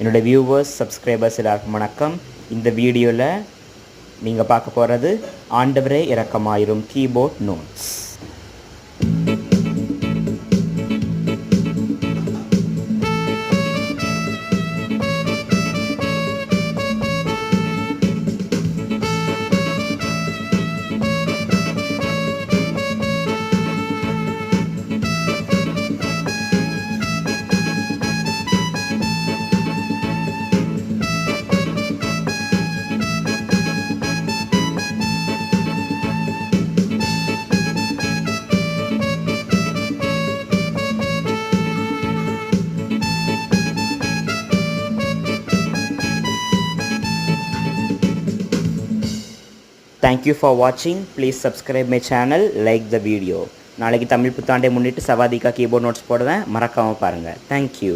என்னோடய viewers subscribers எல்லாருக்கும் வணக்கம். இந்த வீடியோவில் நீங்கள் பார்க்க போகிறது ஆண்டவரே இறக்கமாயிரும் keyboard notes thank you for வாட்சிங் please subscribe my channel like the video நாளைக்கு தமிழ் புத்தாண்டை முன்னிட்டு சவாதிகா கீபோர்ட் நோட்ஸ் போடுவேன் மறக்காமல் பாருங்கள் தேங்க்யூ